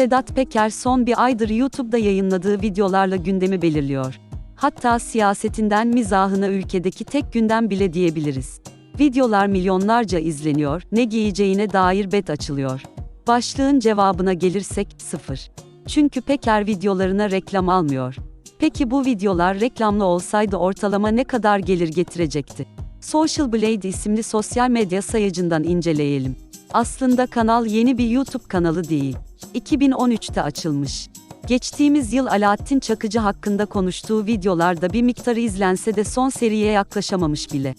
Sedat Peker son bir aydır YouTube'da yayınladığı videolarla gündemi belirliyor. Hatta siyasetinden mizahına ülkedeki tek gündem bile diyebiliriz. Videolar milyonlarca izleniyor, ne giyeceğine dair bet açılıyor. Başlığın cevabına gelirsek, sıfır. Çünkü Peker videolarına reklam almıyor. Peki bu videolar reklamlı olsaydı ortalama ne kadar gelir getirecekti? Social Blade isimli sosyal medya sayacından inceleyelim. Aslında kanal yeni bir YouTube kanalı değil. 2013'te açılmış. Geçtiğimiz yıl Alaaddin Çakıcı hakkında konuştuğu videolarda bir miktarı izlense de son seriye yaklaşamamış bile.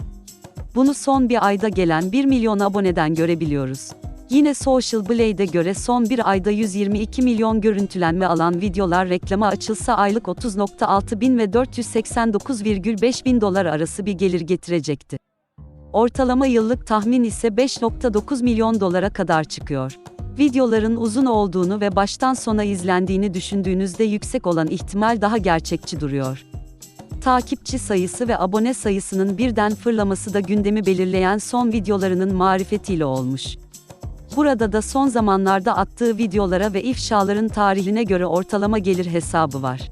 Bunu son bir ayda gelen 1 milyon aboneden görebiliyoruz. Yine Social Blade'e göre son bir ayda 122 milyon görüntülenme alan videolar reklama açılsa aylık 30.6 bin ve 489,5 bin dolar arası bir gelir getirecekti. Ortalama yıllık tahmin ise 5.9 milyon dolara kadar çıkıyor. Videoların uzun olduğunu ve baştan sona izlendiğini düşündüğünüzde yüksek olan ihtimal daha gerçekçi duruyor. Takipçi sayısı ve abone sayısının birden fırlaması da gündemi belirleyen son videolarının marifetiyle olmuş. Burada da son zamanlarda attığı videolara ve ifşaların tarihine göre ortalama gelir hesabı var.